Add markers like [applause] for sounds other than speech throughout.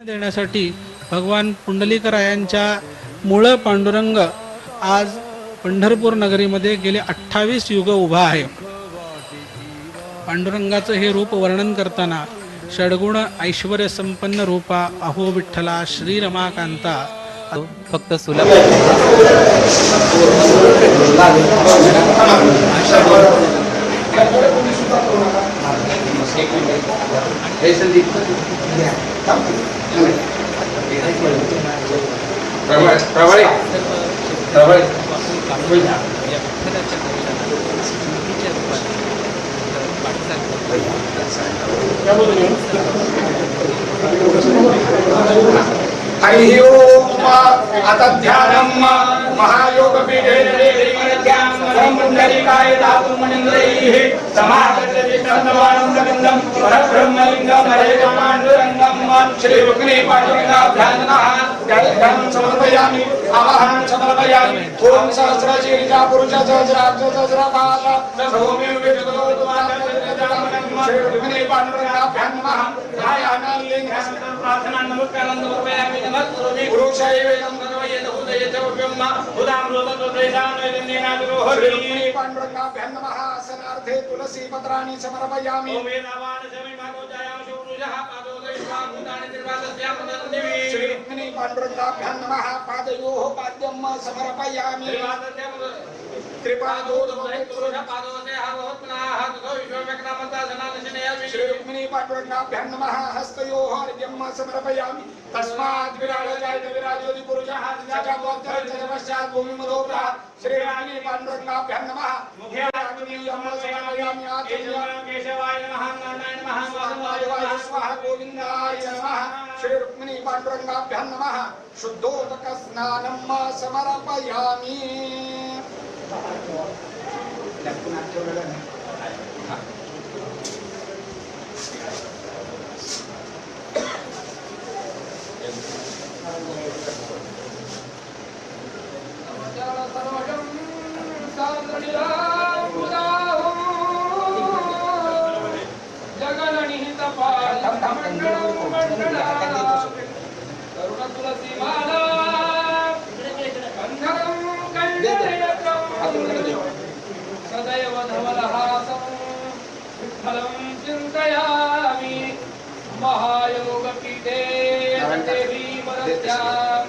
देण्यासाठी भगवान पुंडलिकरायांच्या मूळ पांडुरंग आज पंढरपूर नगरीमध्ये गेले अठ्ठावीस युग उभा आहे. पांडुरंगाचं हे रूप वर्णन करताना षडगुण ऐश्वर संपन्न रूपा अहो विठ्ठला श्री रमाकांता. फक्त सुलभ. या विठ्ठलाच्या दर्शनात हरि ओम आता ध्यानम महायोग पुंडलिकाय धातु मनिंद्रैः समागतति तन्वानन्दविन्दं परब्रह्मलिङ्गं हरे पाण्डुरङ्गं समर्पयामि आवाहनं समर्पयामि। ॐ सहस्रशीर्षा पुरुष सहस्राब्ज सहस्रपाद सौम्य विष्णु श्री रुक्मिणी पाण्डुरङ्गाभ्यां लिङ्गं प्रार्थना नमस्कारं समर्पयामि पुरुषैवेदं उदयेत ब्रह्म उदां लोकद्वैतानैर्नेनादिरोहरि पाण्डुरङ्गाभ्यां नमः आसनार्थे तुलसी पत्राणि समर्पयामि श्री रुक्मिणी पाण्डुरङ्गाभ्यां नमः पादयोः पाद्यं समर्पयामि। त्रिपादो श्री रुक्मिणी पाण्डुरङ्गाभ्यां नमः हस्तयोः अर्घ्यं समर्पयामि तस्मात् विराजजायत विराजोति पुरुषः। पश्चात् भूमिमधोग्रः श्री रुक्मिणी पाण्डुरङ्गाभ्यां नमः। अग्नियं समर्पयामि आचर्यामि स्वाहाय स्वाहा गोविन्दाय नमः। श्री रुक्मिणी पाण्डुरङ्गाभ्यां नमः। शुद्धोदक स्नानं समर्पयामि सदैव विठ्ठलं चिन्तयामि। महायोगपीठे देवी वरद्यां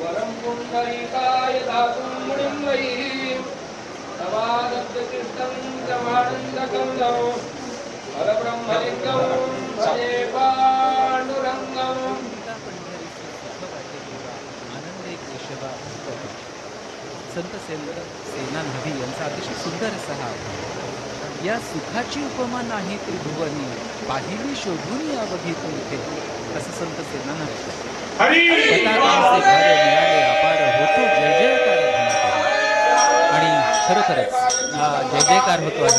वरं पुण्डरीकाय दातुं मुनिं वै। तवादत्तकृष्णं च परब्रह्मलिङ्गं भजे केशवा संत सेना नभी यांचा अतिशय सुंदर असा हा. या सुखाची उपमा नाही त्रिभुवनी पाहिली शोधून या बघितली इथे असं संत सेना मिळाले अपार होतो जय जयकार ध्वनित. आणि खरोखरच जय जयकार होतो आहे.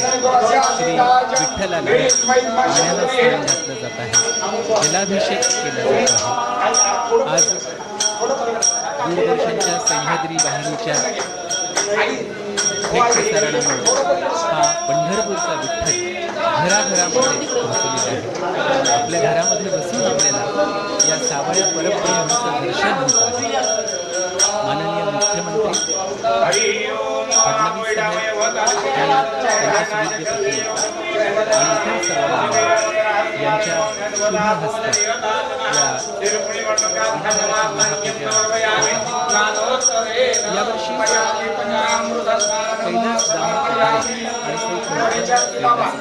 श्री विठ्ठलाला पाण्याला स्नान घातलं जात आहे. जलाभिषेक केला जात आहे. आज दूरदर्शनच्या सह्याद्री वाहिनीच्या हा पंढरपूरचा विठ्ठल घराघरामध्ये पोहोचलेला आहे आपल्या घरामध्ये बसून आपल्याला या सावळ्या परंपरेचं दर्शन होत आहे माननीय मुख्यमंत्री फडणवीस आणि इतर यांच्या शुभ हस्ते यावर्षी कैलास दामोदर आणि सौ कुंभाराच्या कैलास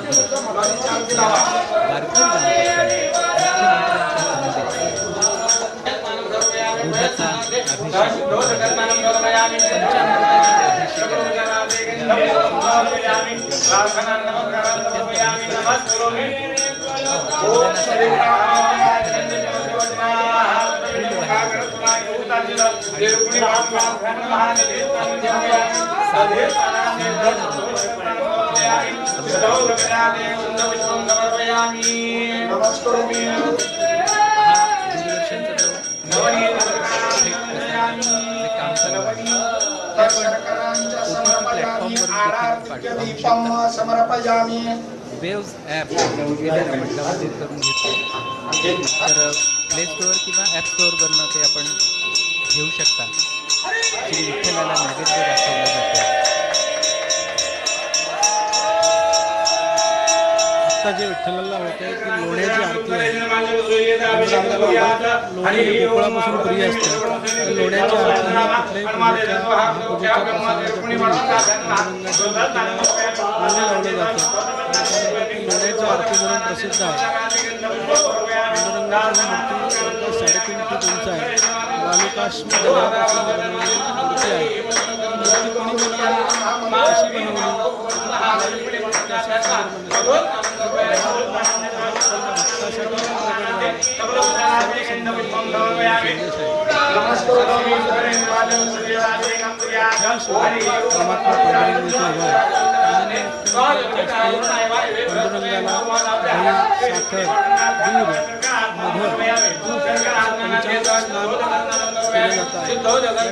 समर्पयामी वेव्स ॲप गेल्या बटनावर करून घेतो तर प्ले स्टोअर किंवा ॲप स्टोअरवरनं ते आपण घेऊ शकता श्री विठ्ठलाला नैवेद्य दाखवलं जातं आता जे विठ्ठलाला होत ती लोण्याची आरती आहे लोणी ही गोकुळापासून प्रिय असते लोण्याची आरती ही लावलं जातं त्यानंतर ती लोण्याची आरती म्हणून प्रसिद्ध आहे साडेतीन फूट उंच आहे तालुका दगडापासून साखर दूध केलं जात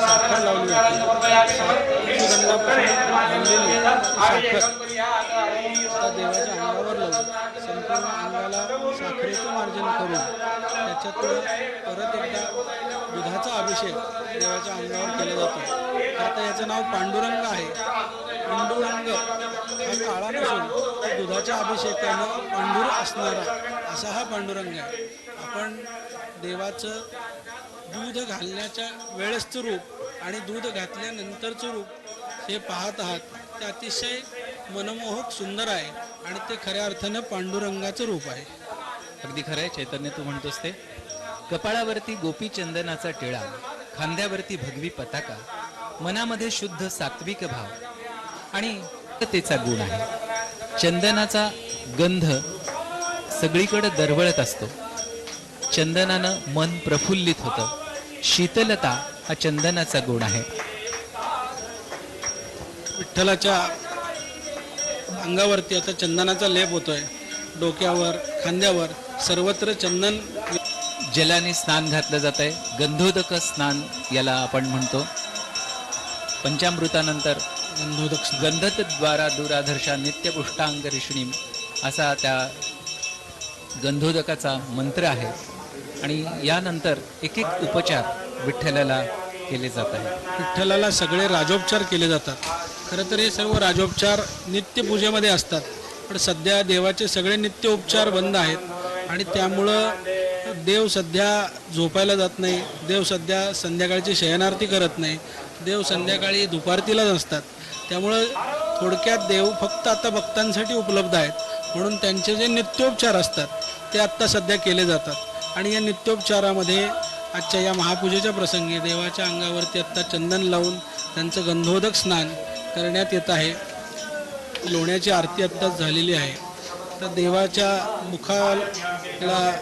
साखर लावली साखर देवाच्या अंगावर लावून संपूर्ण अंगाला साखरेचं मार्जन करून त्याच्यातून परत एकदा दुधाचा अभिषेक देवाच्या अंगावर केला जातो. आता याचं नाव पांडुरंग आहे. पांडुरंग हा काळा नसून दुधाच्या अभिषेकानं पांडुर असणारा असा हा पांडुरंग आहे. आपण देवाचं दूध घालण्याच्या वेळेसचं रूप आणि दूध घातल्यानंतरचं रूप हे पाहत आहात ते अतिशय मनमोहक सुंदर आहे आणि ते खऱ्या अर्थानं पांडुरंगाचं रूप आहे. अगदी खरं आहे चैतन्य तू म्हणतोस ते. कपाळावरती गोपी चंदनाचा टिळा खांद्यावरती भगवी पताका मनामध्ये शुद्ध सात्विक भाव आणि तेचा गुण आहे. चंदनाचा गंध सगळीकडे दरवळत असतो. चंदनानं मन प्रफुल्लित होतं. शीतलता हा चंदनाचा गुण आहे. विठ्ठलाच्या अंगावरती आता चंदनाचा लेप होतोय. डोक्यावर खांद्यावर सर्वत्र चंदन जलाने स्नान घातलं जात आहे गंधोदक स्नान याला आपण म्हणतो. पंचामृतानंतर गंधतद्वारा दुराधर्षा नित्यपुष्टांग रिषणीम असा त्या गंधोदकाचा मंत्र आहे. आणि यानंतर एक एक उपचार विठ्ठलाला केले जात आहे विठ्ठलाला सगळे राजोपचार केले जातात. खरं तर हे सर्व राजोपचार नित्यपूजेमध्ये असतात. पण सध्या देवाचे सगळे नित्य उपचार बंद आहेत. आणि त्यामुळं देव सध्या झोपायला जात नाही. देव सध्या संध्याकाळची शयनारती करत नाही. देव संध्याकाळी दुपारतीलाच नसतात त्यामुळं थोडक्यात देव फक्त आता भक्तांसाठी उपलब्ध आहेत. म्हणून त्यांचे जे नित्योपचार असतात ते आत्ता सध्या केले जातात. आणि या नित्योपचारामध्ये आजच्या या महापूजेच्या प्रसंगी देवाच्या अंगावरती आत्ता चंदन लावून त्यांचं गंधोदक स्नान करण्यात येत आहे. लोण्याची आरती आत्ताच झालेली आहे. तर देवाच्या मुखाला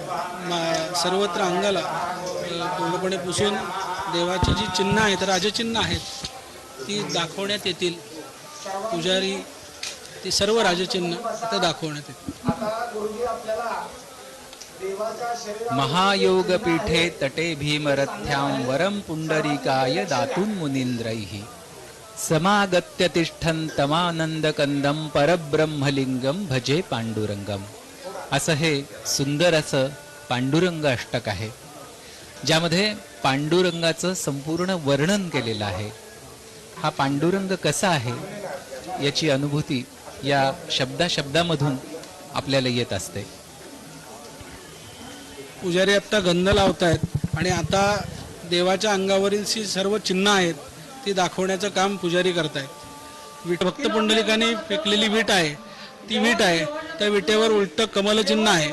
मा- सर्वत्र अंगाला पूर्णपणे पुसून देवाची जी चिन्ह आहेत राजचिन्ह आहेत ती दाखवण्यात येतील. पुजारी ती सर्व राजचिन्ह आता दाखवण्यात येतील महायोग पीठे तटे भीमरथ्यां वरम पुंडरीकाय दातून मुनींद्रैः समागत्य तिष्ठन तमानंदकंदम परब्रह्मलिंगम भजे पांडुरंगम असं हे सुंदर असं पांडुरंग अष्टक आहे ज्यामध्ये पांडुरंगाचं संपूर्ण वर्णन केलेलं आहे. हा पांडुरंग कसा आहे? याची अनुभूती या शब्दा शब्दामधून आपल्याला येत असते. पुजारी आत्ता गंध लावतायत आणि आता देवाच्या अंगावरील जी सर्व चिन्ह आहेत ती दाखवण्याचं काम पुजारी करतायत. विट भक्त पुंडलिकाने फेकलेली वीट आहे ती वीट आहे त्या विटेवर उलट कमलचिन्ह आहे.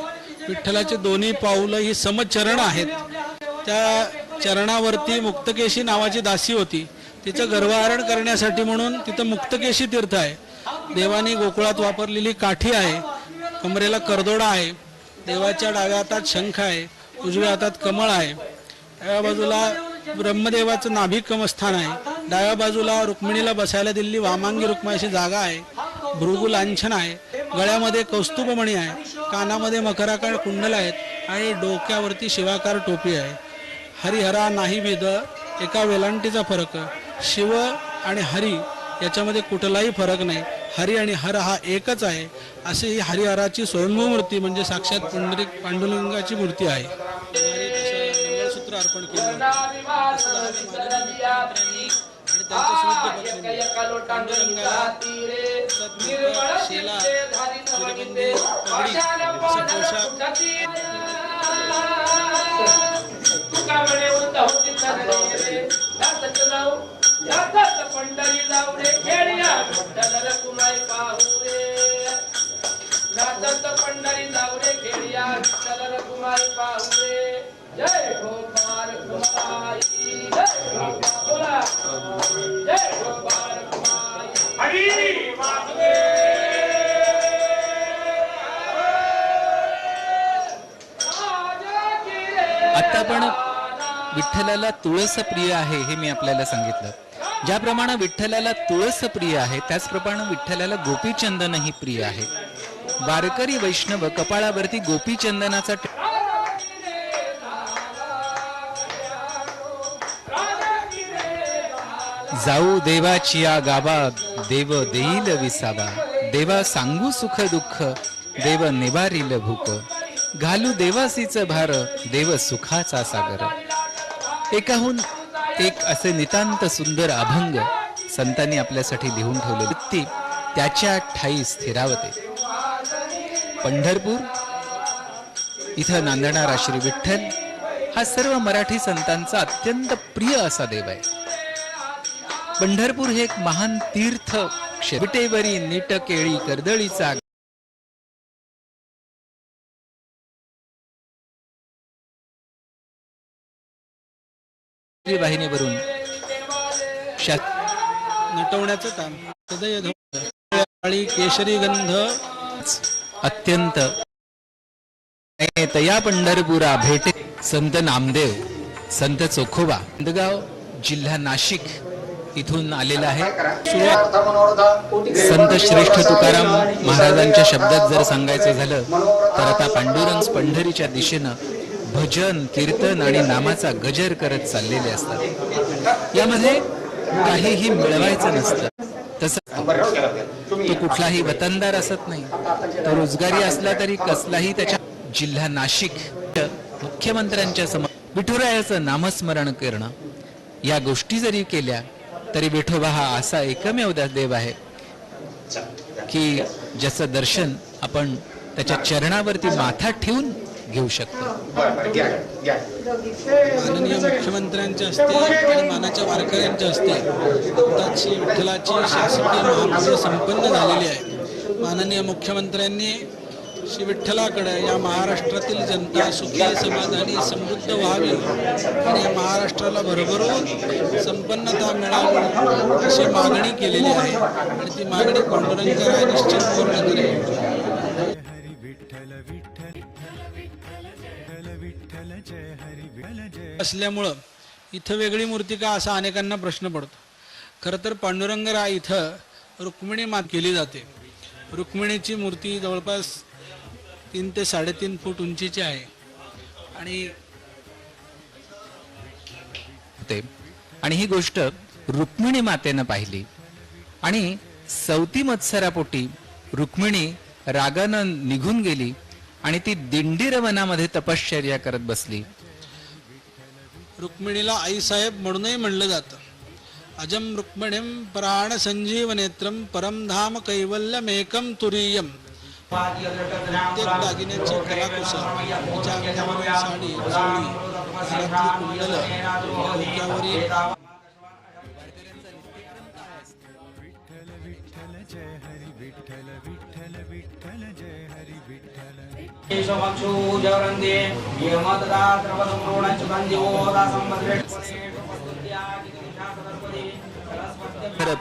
विठ्ठलाचे दोन्ही पाऊलं ही समचरण आहेत. त्या चरणावरती मुक्तकेशी नावाची दासी होती. तिचं गर्भहरण करण्यासाठी म्हणून तिथं मुक्तकेशी तीर्थ आहे. देवानी गोकुळात वापरलेली काठी आहे कमरेला करदोडा आहे देवाच्या डाव्या हातात शंख आहे उजव्या हातात कमळ आहे. डाव्या बाजूला ब्रह्मदेवाचं नाभिक कमस्थान आहे. डाव्या बाजूला रुक्मिणीला बसायला दिलेली वामांगी रुक्माची जागा आहे. भृगु लांछन आहे. गळ्यामध्ये कौस्तुभमणी आहे. कानामध्ये मकराकार कुंडल आहेत आणि डोक्यावरती शिवाकार टोपी आहे. हरिहरा नाही वेद एका वेलांटीचा फरक. शिव आणि हरी याच्यामध्ये कुठलाही फरक नाही. हरी आणि हर हा एकच आहे. अशी ही हरिहराची स्वयंभू मूर्ती म्हणजे साक्षात पंढरी पांडुरंगाची मूर्ती आहे. मंगळसूत्र अर्पण केलं. आणि त्यांच्या सुविध पत्नी पांडुरंगाला सतमुख, शेला शिरबंदी पगडी असे पोशाख पंढरी जाऊ रे खेड्या विठ्ठल कुमाई पाहू रे नाचत पंढरी जाऊ रे खेड्या विठ्ठल कुमाई पाहू रे जय गोपाल कुमाई जय गोपाल विठ्ठलाला तुळस प्रिय आहे हे मी आपल्याला सांगितलं. ज्याप्रमाणे विठ्ठलाला तुळस प्रिय आहे त्याचप्रमाणे विठ्ठलाला गोपीचंदनही प्रिय आहे. वारकरी वैष्णव कपाळावरती गोपीचंदनाचा जाऊ देवाची या गावा देव देईल विसावा. देवा सांगू सुख दुःख देव निवारील भूक. घालू देवासीच भार देव सुखाचा सागर. एकाहून एक असे नितांत सुंदर अभंग संतांनी आपल्यासाठी लिहून ठेवले ती त्याच्या ठाई स्थिरावते पंढरपूर इथं नांदणारा श्री विठ्ठल हा सर्व मराठी संतांचा अत्यंत प्रिय असा देव आहे पंढरपूर हे एक महान तीर्थ क्षेत्र. विटेवरी नीट केळी कर्दळीचा वाहिनीवरून नटवण्याचं काम. केशरी गंध. अत्यंत. तया पंढरपुरा भेटे संत नामदेव संत चोखोबा अंदगाव जिल्हा नाशिक इथून आलेला आहे. संत श्रेष्ठ तुकाराम महाराजांच्या शब्दात जर सांगायचं झालं तर आता पांडुरंग पंढरीच्या दिशेनं भजन कीर्तन आणि नामाचा गजर करत चाललेले असतात. यामध्ये काहीही मिळवायचं नसतं. तसं तो कुठलाही वतनदार असत नाही. तो रोजगारी असला तरी कसलाही त्याच्या जिल्हा नाशिक मुख्यमंत्र्यांच्या समोर विठुरायाचं नामस्मरण करणं या गोष्टी जरी केल्या तरी विठोबा हा असा एकमेव देव आहे की ज्याचं दर्शन आपण त्याच्या चरणावरती माथा ठेवून घेऊ शकतो. माननीय मुख्यमंत्र्यांच्या हस्ते आणि मानाच्या वारकऱ्यांच्या हस्ते आताची विठ्ठलाची शासकीय महापूजा संपन्न झालेली आहे. माननीय मुख्यमंत्र्यांनी श्री विठ्ठलाकडे या महाराष्ट्रातील जनता सुखी समाधानी समृद्ध व्हावी आणि या महाराष्ट्राला भरभरून संपन्नता मिळावी अशी मागणी केलेली आहे. आणि ती मागणी पांडुरंगराय निश्चित पूर्ण करेल. असल्यामुळं इथं वेगळी मूर्ती का असा अनेकांना प्रश्न पडतो. खरं तर पांडुरंगराय इथं रुक्मिणी मात केली जाते. रुक्मिणीची मूर्ती जवळपास तीन ते साडेतीन फूट उंचीची आहे. आणि ते. आणि ही गोष्ट रुक्मिणी मातेनं पाहिली. आणि सवती मत्सरापोटी रुक्मिणी रागानं निघून गेली आणि ती दिंडीर वनामध्ये तपश्चर्या करत बसली. रुक्मिणीला आईसाहेब म्हणूनही म्हणलं जातं. अजम रुक्मिणीम प्राण संजीव नेत्रम परमधाम कैवल्यमेकम तुरीयम प्रत्येक दागिन्याची कलाकुसर तिच्या अंगावरील साडी चोळी कुंडलं डोक्यावरील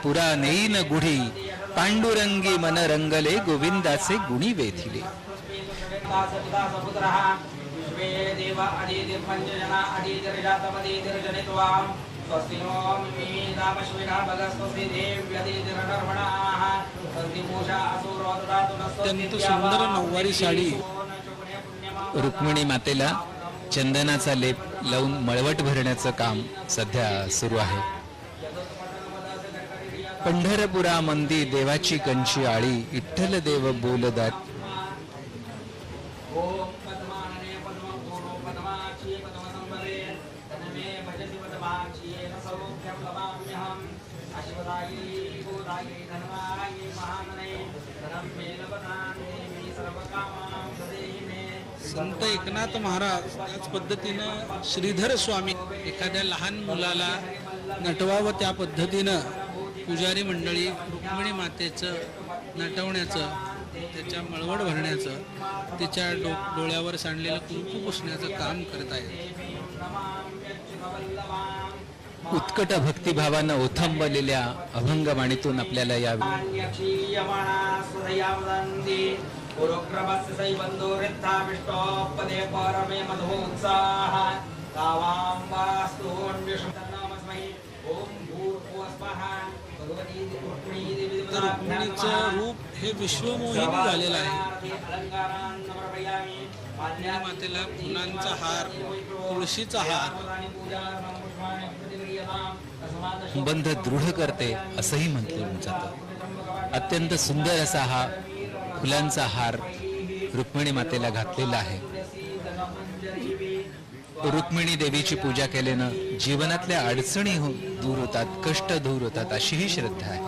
पुरा नेईन गुढी पांडुरंगी मन रंगले गोविंदाचे गुणी वेथिले सुंदर नऊवारी साडी. रुक्मिणी मातेला चंदनाचा लेप लावून मळवट भरण्याचं काम सध्या सुरू आहे. पंढरपुरा मंदी देवाची कंची आळी विठ्ठल देव बोलदात. एकनाथ महाराज त्याच पद्धतीनं श्रीधर स्वामी एखाद्या लहान मुलाला नटवावं त्या पद्धतीनं पुजारी मंडळी रुक्मिणी मातेचं नटवण्याचं त्याच्या मळवड भरण्याचं तिच्या डो डोळ्यावर सांडलेलं कुंकू पुसण्याचं काम करत आहेत. उत्कट भक्तिभावानं ओथंबलेल्या अभंगवाणीतून आपल्याला या पुरुक्रमस्य परमे तावां ॐ तर रुक्मिणीचं रूप हे विश्वमोहिनी झालेलं आहे. रुक्मिणी मातेला फुलांचा हार तुळशीचा हार. संबंध दृढ करते असंही म्हटलं जातं अत्यंत सुंदर असा हा फुलांचा हार रुक्मिणी मातेला घातलेला आहे. रुक्मिणी देवीची पूजा केल्यानं जीवनातल्या अडचणी हो- दूर होतात कष्ट दूर होतात अशी ही श्रद्धा आहे.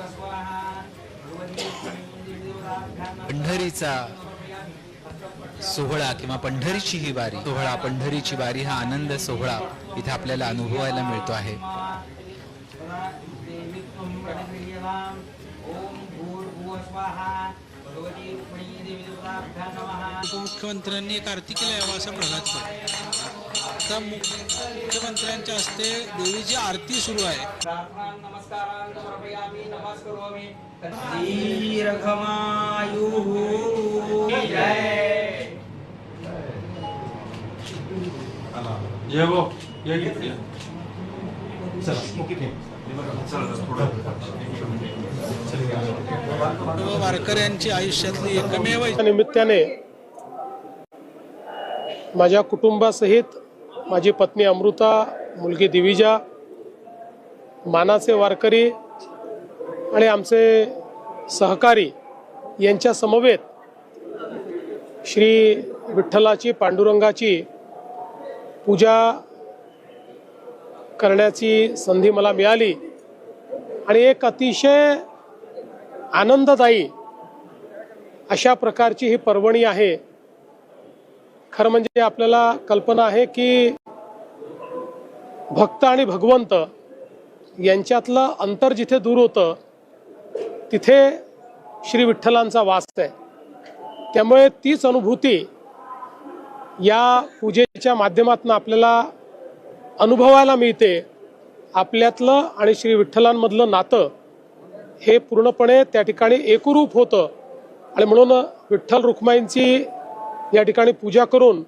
पंढरीचा सोहळा किंवा पंढरीची ही वारी सोहळा पंढरीची वारी हा आनंद सोहळा इथे आपल्याला अनुभवायला मिळतो आहे. उपमुख्यमंत्र्यांनी कार्तिकीला यावं असा प्रघात पडला आता मुख्यमंत्र्यांच्या हस्ते देवीची आरती सुरू आहे. प्रार्थनां नमस्कारान् समर्पयामि वारकऱ्यांची आयुष्यातली एकमेव निमित्ताने माझ्या कुटुंबासहित माझी पत्नी अमृता मुलगी दिविजा मानाचे वारकरी आणि आमचे सहकारी यांच्या समवेत श्री विठ्ठलाची पांडुरंगाची पूजा करण्याची संधी मला मिळाली. आणि एक अतिशय आनंददायी अशा प्रकारची ही पर्वणी आहे. खरं म्हणजे आपल्याला कल्पना आहे की भक्त आणि भगवंत यांच्यातलं अंतर जिथे दूर होतं तिथे श्री विठ्ठलांचा वास आहे. त्यामुळे तीच अनुभूती या पूजेच्या माध्यमातून आपल्याला अनुभवायला मिळते. आपल्यातलं आणि श्री विठ्ठलांमधलं नातं हे पूर्णपणे त्या ठिकाणी एकरूप होतं. आणि म्हणून विठ्ठल रुक्माईंची या ठिकाणी पूजा करून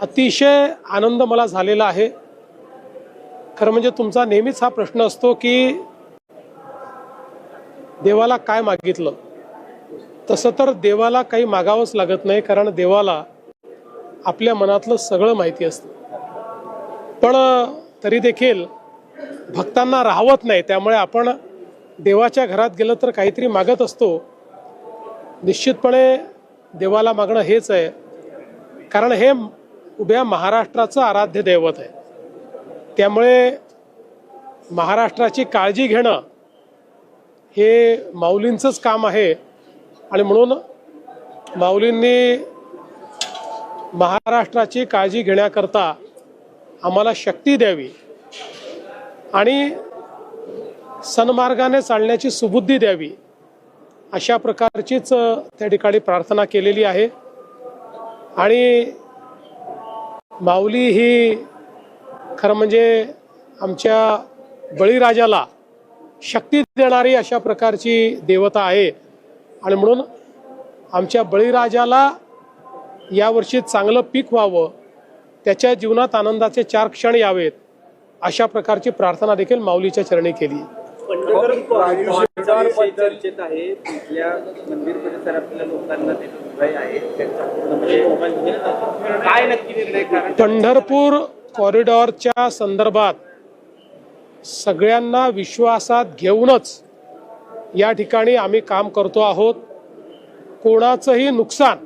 अतिशय आनंद मला झालेला आहे. खरं म्हणजे तुमचा नेहमीच हा प्रश्न असतो की देवाला काय मागितलं? तसं तर देवाला काही मागावंच लागत नाही कारण देवाला आपल्या मनातलं सगळं माहिती असतं. पण तरी देखील भक्तांना राहवत नाही त्यामुळे आपण देवाच्या घरात गेलं तर काहीतरी मागत असतो. निश्चितपणे देवाला मागणं हेच आहे. कारण हे उभ्या महाराष्ट्राचं आराध्य दैवत आहे. त्यामुळे महाराष्ट्राची काळजी घेणं हे माऊलींचंच काम आहे. आणि म्हणून माऊलींनी महाराष्ट्राची काळजी घेण्याकरता आम्हाला शक्ती द्यावी. आणि सन्मार्गाने चालण्याची सुबुद्धी द्यावी अशा प्रकारचीच त्या ठिकाणी प्रार्थना केलेली आहे. आणि माऊली ही खरं म्हणजे आमच्या बळीराजाला शक्ती देणारी अशा प्रकारची देवता आहे. आणि म्हणून आमच्या बळीराजाला यावर्षी चांगलं पीक व्हावं त्याच्या जीवनात आनंदाचे चार क्षण यावेत अशा प्रकारची प्रार्थना देखील माऊलीच्या चरणी केली. चर्चेत आहे. तिथल्या मंदिर परिसरातल्या लोकांना ते भय आहे. त्यांचा पूर्ण म्हणजे काय नक्की निर्णय कारण? पंढरपूर कॉरिडॉरच्या संदर्भात सगळ्यांना विश्वासात घेऊनच या ठिकाणी आम्ही काम करतो आहोत. कोणाचंही नुकसान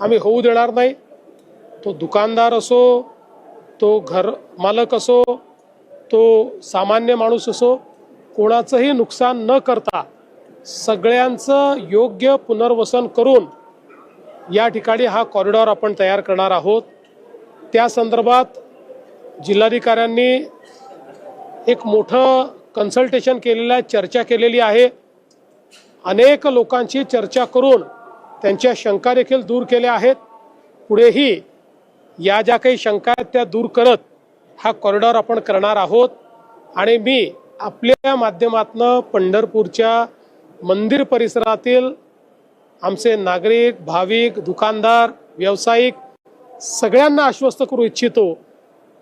आम्ही होऊ देणार नाही. तो दुकानदार असो तो घर मालक असो तो सामान्य माणूस असो कोणाचंही नुकसान न करता सगळ्यांचं योग्य पुनर्वसन करून या ठिकाणी हा कॉरिडॉर आपण तयार करणार आहोत. त्या संदर्भात जिल्हाधिकाऱ्यांनी एक मोठं कन्सल्टेशन केलेलं आहे चर्चा केलेली आहे. अनेक लोकांची चर्चा करून त्यांच्या शंका देखील दूर केल्या आहेत. पुढेही या ज्या काही शंका आहेत त्या दूर करत हा कॉरिडॉर आपण करणार आहोत. आणि मी आपल्या माध्यमातनं पंढरपूरच्या मंदिर परिसरातील आमचे नागरिक भाविक दुकानदार व्यावसायिक सगळ्यांना आश्वस्त करू इच्छितो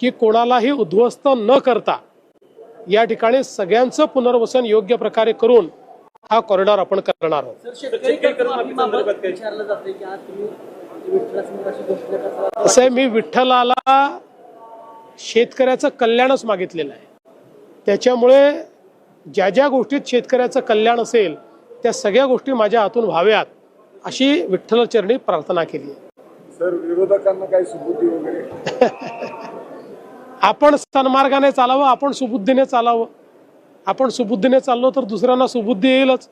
की कोणालाही उद्ध्वस्त न करता या ठिकाणी सगळ्यांचं पुनर्वसन योग्य प्रकारे करून हा कॉरिडॉर आपण करणार आहोत. आहे मी विठ्ठलाला शेतकऱ्याचं कल्याणच मागितलेलं आहे. त्याच्यामुळे ज्या ज्या गोष्टीत शेतकऱ्याचं कल्याण असेल त्या सगळ्या गोष्टी माझ्या हातून व्हाव्यात अशी विठ्ठलचरणी प्रार्थना केली सर विरोधकांना काही सुबुद्धी वगैरे? [laughs] आपण सन्मार्गाने चालावं आपण सुबुद्धीने चालावं. आपण सुबुद्धीने चाललो तर दुसऱ्यांना सुबुद्धी येईलच.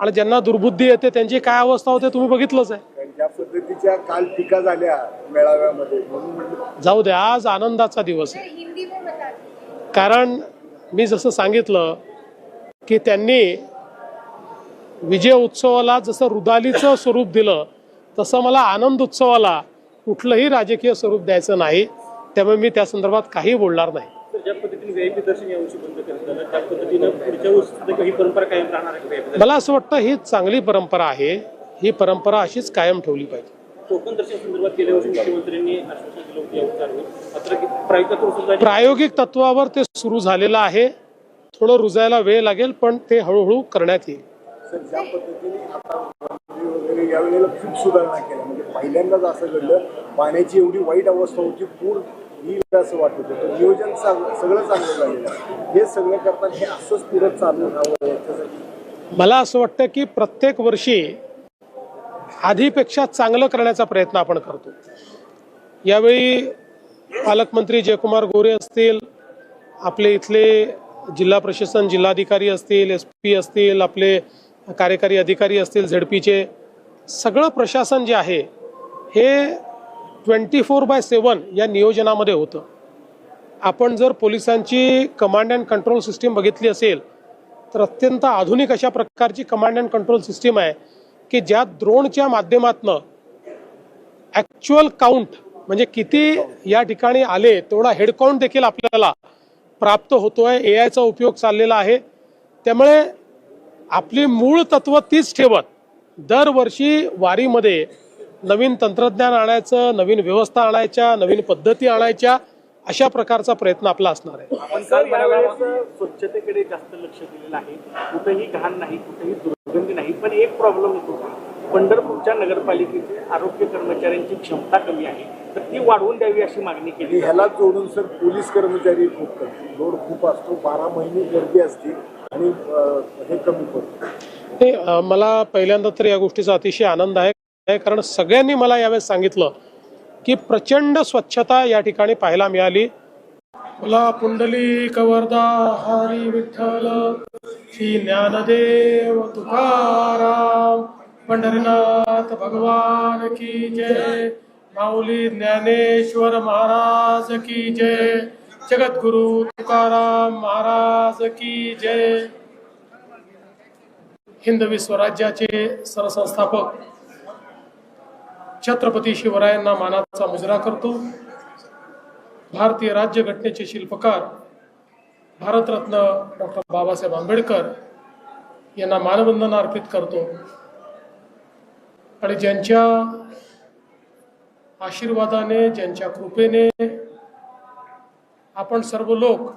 आणि ज्यांना दुर्बुद्धी येते त्यांची काय अवस्था होते तुम्ही बघितलंच आहे. ज्या पद्धतीच्या काल टीका झाल्या मेळाव्यामध्ये जाऊ द्या आज आनंदाचा दिवस आहे. कारण मी जसं सांगितलं की त्यांनी विजय उत्सवाला जसं रुदालीचं स्वरूप दिलं तसं मला आनंद उत्सवाला कुठलंही राजकीय स्वरूप द्यायचं नाही. त्यामुळे मी त्या संदर्भात काही बोलणार नाही? मला असं वाटतं ही चांगली परंपरा आहे. ही परंपरा अशीच कायम ठेवली पाहिजे. टोकन दर्शन संदर्भात गेल्या वर्षी मुख्यमंत्र्यांनी आश्वासन दिलं होतं प्रायोगिक तत्वावर ते सुरू झालेलं आहे. थोडं रुजायला वेळ लागेल पण ते हळूहळू करण्यात येईल. सर ज्या पद्धतीने आता मंत्री वगैरे यावेळेला खूप सुधारणा केल्या. म्हणजे पहिल्यांदाच असं घडलं पाण्याची एवढी वाईट अवस्था होती पूर येईल असं वाटत होतं. नियोजन सगळं चांगलं झालेलं आहे. हे सगळं करताना हे असंच पुढे चालू राहावं याच्यासाठी? मला असं वाटतं की प्रत्येक वर्षी आधीपेक्षा चांगलं करण्याचा प्रयत्न आपण करतो. यावेळी पालकमंत्री जयकुमार गोरे असतील आपले इथले जिल्हा प्रशासन जिल्हाधिकारी असतील एस पी असतील आपले कार्यकारी अधिकारी असतील झेडपीचे सगळं प्रशासन जे आहे हे ट्वेंटी फोर बाय सेवन या नियोजनामध्ये होतं. आपण जर पोलिसांची कमांड अँड कंट्रोल सिस्टीम बघितली असेल तर अत्यंत आधुनिक अशा प्रकारची कमांड अँड कंट्रोल सिस्टीम आहे की ज्या द्रोणच्या माध्यमातनं ॲक्च्युअल काउंट म्हणजे किती या ठिकाणी आले तेवढा हेडकाउंट देखील आपल्याला प्राप्त होतोय. ए आयचा उपयोग चाललेला आहे. त्यामुळे आपली मूळ तत्व तीच ठेवत दरवर्षी वारीमध्ये नवीन तंत्रज्ञान आणायचं नवीन व्यवस्था आणायच्या नवीन पद्धती आणायच्या अशा प्रकारचा प्रयत्न आपला असणार आहे. आपण स्वच्छतेकडे जास्त लक्ष दिलेलं आहे. कुठेही घाण नाही कुठेही दुर्गंधी नाही पण एक प्रॉब्लेम होतो. पंढरपूरच्या नगरपालिकेचे आरोग्य कर्मचाऱ्यांची क्षमता कमी आहे तर ती वाढवून द्यावी अशी मागणी केली ह्याला जोडून सर पोलीस कर्मचारी खूप कमी. लोड खूप असतो बारा महिने गर्दी असते आणि हे कमी पडतं. ते मला पहिल्यांदा तर या गोष्टीचा अतिशय आनंद आहे. आहे कारण सगळ्यांनी मला यावेळेस सांगितलं की प्रचंड स्वच्छता या ठिकाणी पाहायला मिळाली. मला पुंडली कवरदा हरी विठ्ठल श्री ज्ञानदेव तुकाराम. पंढरीनाथ भगवान की जय। माऊली ज्ञानेश्वर महाराज की जय। जगद्गुरु तुकाराम महाराज की जय। हिंदवी स्वराज्याचे सरसंस्थापक छत्रपती शिवरायांना मानाचा मुजरा करतो. भारतीय राज्यघटनेचे शिल्पकार भारतरत्न डॉक्टर बाबासाहेब आंबेडकर यांना मानवंदना अर्पित करतो. आणि ज्यांच्या आशीर्वादाने ज्यांच्या कृपेने आपण सर्व लोक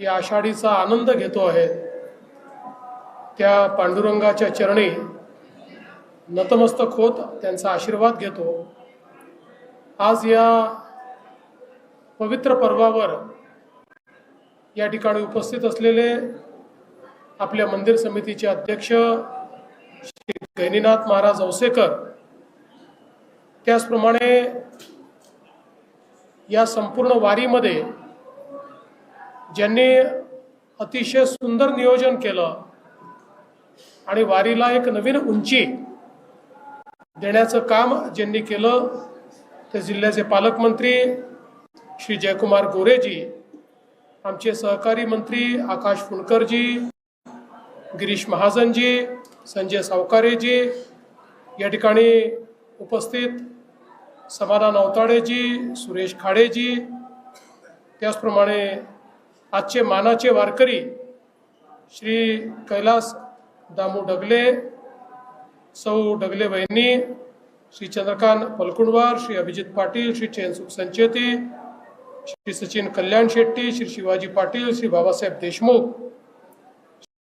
या आषाढीचा आनंद घेतो आहे त्या पांडुरंगाच्या चरणी नतमस्तक होत त्यांचा आशीर्वाद घेतो. आज या पवित्र पर्वावर या ठिकाणी उपस्थित असलेले आपल्या मंदिर समितीचे अध्यक्ष गैनीनाथ महाराज औसेकर त्याचप्रमाणे या संपूर्ण वारीमध्ये ज्यांनी अतिशय सुंदर नियोजन केलं आणि वारीला एक नवीन उंची देण्याचं काम ज्यांनी केलं ते जिल्ह्याचे पालकमंत्री श्री जयकुमार गोरेजी आमचे सहकारी मंत्री आकाश फुलकरजी गिरीश महाजनजी संजय सावकारेजी या ठिकाणी उपस्थित समाधान अवताडेजी सुरेश खाडेजी त्याचप्रमाणे आजचे मानाचे वारकरी श्री कैलास दामू डगले सौ डगले वहिनी श्री चंद्रकांत पलकुंडवार श्री अभिजित पाटील श्री चैनसुख संचेती श्री सचिन कल्याण शेट्टी श्री शिवाजी पाटील श्री बाबासाहेब देशमुख